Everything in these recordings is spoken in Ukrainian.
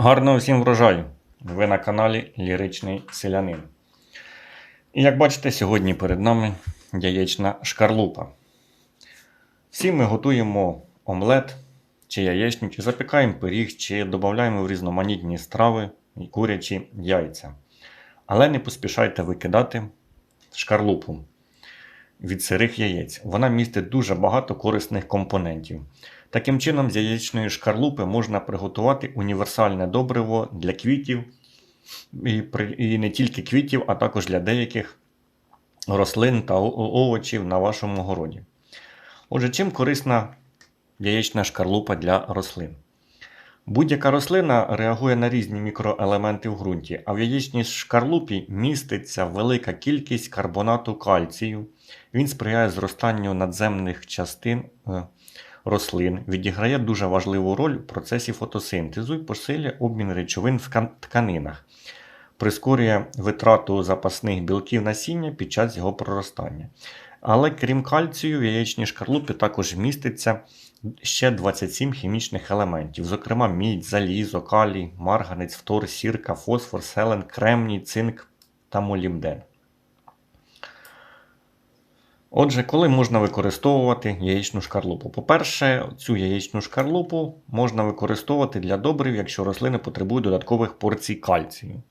Гарного всім врожаю! Ви на каналі Ліричний Селянин. І як бачите, сьогодні перед нами яєчна шкарлупа. Всі ми готуємо омлет чи яєчню, чи запікаємо пиріг, чи додаємо в різноманітні страви і курячі яйця. Але не поспішайте викидати шкарлупу від сирих яєць. Вона містить дуже багато корисних компонентів. Таким чином, з яєчної шкарлупи можна приготувати універсальне добриво для квітів, і, не тільки квітів, а також для деяких рослин та овочів на вашому городі. Отже, чим корисна яєчна шкарлупа для рослин? Будь-яка рослина реагує на різні мікроелементи в ґрунті, а в яєчній шкарлупі міститься велика кількість карбонату кальцію. Він сприяє зростанню надземних частин е, рослин, відіграє дуже важливу роль в процесі фотосинтезу і посилює обмін речовин в тканинах, прискорює витрату запасних білків насіння під час його проростання. Але крім кальцію, в яєчній шкарлупі також міститься ще 27 хімічних елементів, зокрема мідь, залізо, калій, марганець, фтор, сірка, фосфор, селен, кремній, цинк та молібден. Отже, коли можна використовувати яєчну шкарлупу? По-перше, цю яєчну шкарлупу можна використовувати для добрив, якщо рослини потребують додаткових порцій кальцію.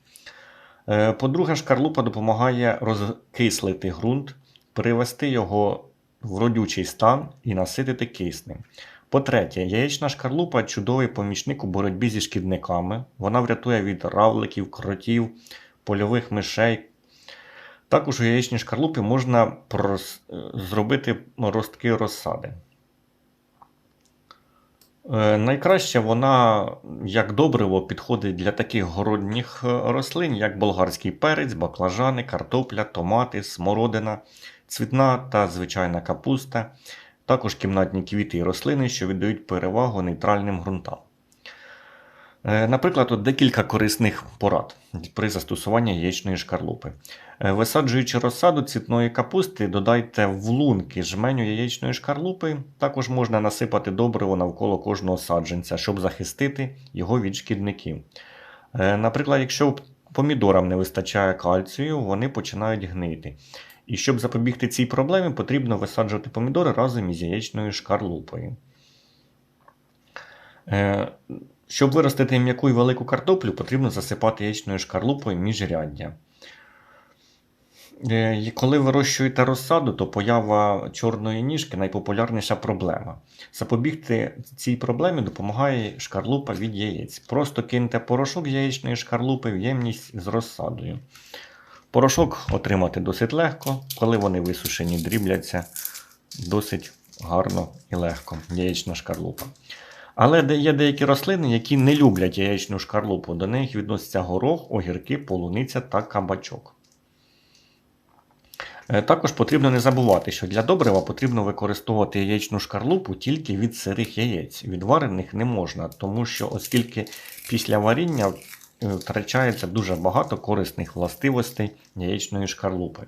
Е, По-друге, шкарлупа допомагає розкислити ґрунт, привести його в родючий стан і наситити киснем. По-третє, яєчна шкарлупа чудовий помічник у боротьбі зі шкідниками. Вона врятує від равликів, кротів, польових мишей. Також у яєчній шкарлупі можна прос- е, зробити ростки розсади. Е, Найкраще вона, як добриво, підходить для таких городніх е, рослин, як болгарський перець, баклажани, картопля, томати, смородина, цвітна та звичайна капуста, також кімнатні квіти і рослини, що віддають перевагу нейтральним ґрунтам. Е, Наприклад, от декілька корисних порад при застосуванні яєчної шкарлупи. Е, Висаджуючи розсаду цвітної капусти, додайте в лунки жменю яєчної шкарлупи. Також можна насипати добриво навколо кожного саджанця, щоб захистити його від шкідників. Е, Наприклад, якщо помідорам не вистачає кальцію, вони починають гнити. І щоб запобігти цій проблемі, потрібно висаджувати помідори разом із яєчною шкарлупою. Щоб виростити м'яку і велику картоплю, потрібно засипати яєчною шкарлупою міжряддя. Е, Коли вирощуєте розсаду, то поява чорної ніжки найпопулярніша проблема. Запобігти цій проблемі допомагає шкарлупа від яєць. Просто киньте порошок яєчної шкарлупи в ємність з розсадою. Порошок отримати досить легко, коли вони висушені, дрібляться досить гарно і легко. Яєчна шкарлупа. Але є деякі рослини, які не люблять яєчну шкарлупу. До них відносяться горох, огірки, полуниця та кабачок. Е, Також потрібно не забувати, що для добрива потрібно використовувати яєчну шкарлупу тільки від сирих яєць. Від варених не можна, тому що оскільки після варіння е, втрачається дуже багато корисних властивостей яєчної шкарлупи.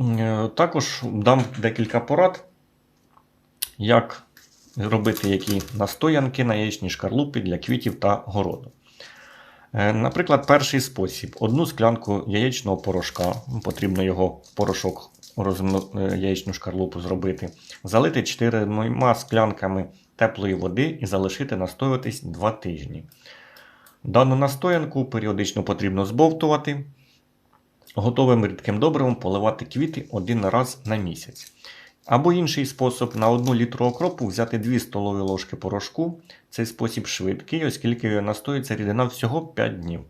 Е, Також дам декілька порад, як робити які настоянки на яєчній шкарлупі для квітів та городу. Е, Наприклад, перший спосіб: одну склянку яєчного порошка, потрібно його порошок е, яєчну шкарлупу зробити, залити 4 склянками теплої води і залишити настоюватись 2 тижні. Дану настоянку періодично потрібно збовтувати. Готовим рідким добривом поливати квіти один раз на місяць. Або інший спосіб на 1 літру окропу взяти 2 столові ложки порошку. Цей спосіб швидкий, оскільки настоюється рідина всього 5 днів.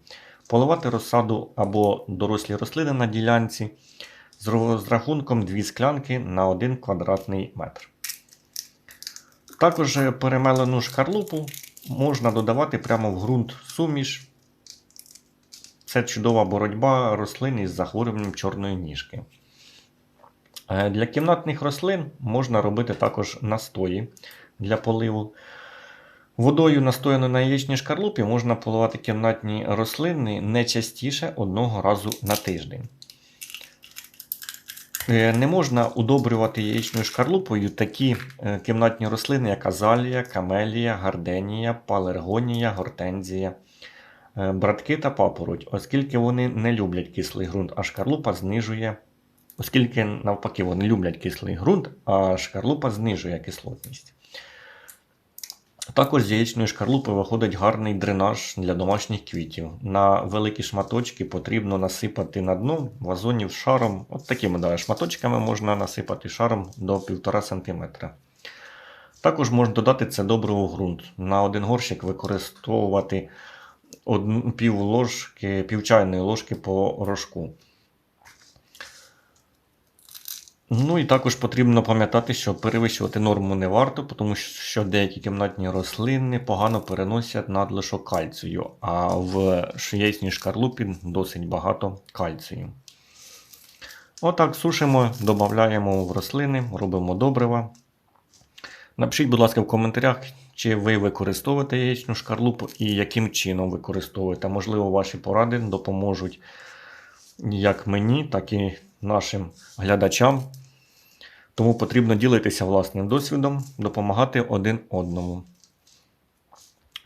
Поливати розсаду або дорослі рослини на ділянці з ро- з рахунком 2 склянки на 1 квадратний метр. Також перемелену шкарлупу можна додавати прямо в ґрунт суміш. Це чудова боротьба рослин із захворюванням чорної ніжки. Е, Для кімнатних рослин можна робити також настої для поливу. Водою, настояною на яєчній шкарлупі, можна поливати кімнатні рослини не частіше одного разу на тиждень. Е, Не можна удобрювати яєчною шкарлупою такі е, кімнатні рослини, як азалія, камелія, гарденія, палергонія, гортензія, братки та папороть, оскільки вони не люблять кислий ґрунт, а шкарлупа знижує, оскільки навпаки вони люблять кислий ґрунт, а шкарлупа знижує кислотність. Також з яєчної шкарлупи виходить гарний дренаж для домашніх квітів. На великі шматочки потрібно насипати на дно вазонів шаром. От такими да, шматочками можна насипати шаром до 1,5 см. Також можна додати це добриво ґрунт. На один горщик використовувати одну, пів ложки, пів чайної ложки по рожку. Ну і також потрібно пам'ятати, що перевищувати норму не варто, тому що деякі кімнатні рослини погано переносять надлишок кальцію, а в яєчній шкарлупі досить багато кальцію. Отак сушимо, додаємо в рослини, робимо добрива. Напишіть, будь ласка, в коментарях, чи ви використовуєте яєчну шкарлупу і яким чином використовуєте. Можливо, ваші поради допоможуть як мені, так і нашим глядачам. Тому потрібно ділитися власним досвідом, допомагати один одному.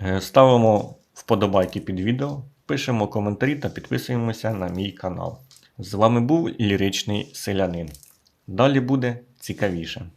Е, Ставимо вподобайки під відео, пишемо коментарі та підписуємося на мій канал. З вами був ліричний селянин. Далі буде цікавіше.